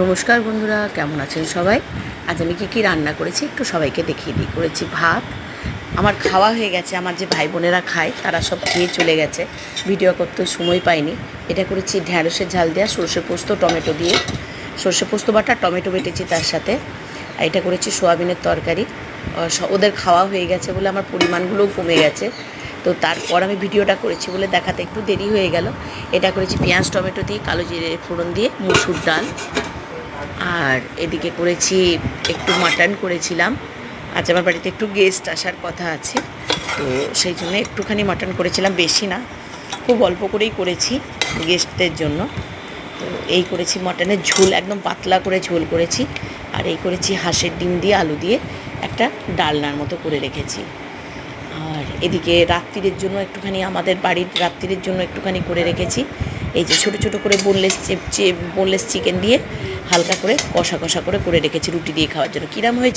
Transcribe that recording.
নমস্কার বন্ধুরা, কেমন আছেন সবাই? আজ আমি কী কী রান্না করেছি একটু সবাইকে দেখিয়ে দিই। করেছি ভাত, আমার খাওয়া হয়ে গেছে, আমার যে ভাই বোনেরা খায় তারা সব খেয়ে চলে গেছে। ভিডিও করতে সময় পাইনি। এটা করেছি ঢ্যাঁড়সের ঝাল দেওয়া সর্ষে পোস্ত, টমেটো দিয়ে। সর্ষে পোস্ত বাটা টমেটো বেটেছি তার সাথে। আর এটা করেছি সোয়াবিনের তরকারি। ওদের খাওয়া হয়ে গেছে বলে আমার পরিমাণগুলোও কমে গেছে। তো তারপর আমি ভিডিওটা করেছি বলে দেখাতে একটু দেরি হয়ে গেল। এটা করেছি পেঁয়াজ, টমেটো দিয়ে, কালো জিরে ফোড়ন দিয়ে, মুসুর ডাল। আর এদিকে করেছি, একটু মাটন করেছিলাম। আজ আমার বাড়িতে একটু গেস্ট আসার কথা আছে। তো সেই জন্য একটুখানি মাটন করেছিলাম, বেশি না। খুব অল্প করেই করেছি গেস্টদের জন্য। তো এই করেছি মাটনের ঝোল, একদম পাতলা করে ঝোল করেছি। আর এই করেছি হাঁসের ডিম দিয়ে আলু দিয়ে একটা ডালনার মতো করে রেখেছি। আর এদিকে রাত্রিরের জন্য একটুখানি আমাদের বাড়ির রাত্রিরের জন্য একটুখানি করে রেখেছি। এই যে ছোট ছোট করে বোনলেস বোনলেস চিকেন দিয়ে হালকা করে কষা কষা করে করে রেখেছি রুটি দিয়ে খাওয়ার জন্য। কিরাম হয়েছে?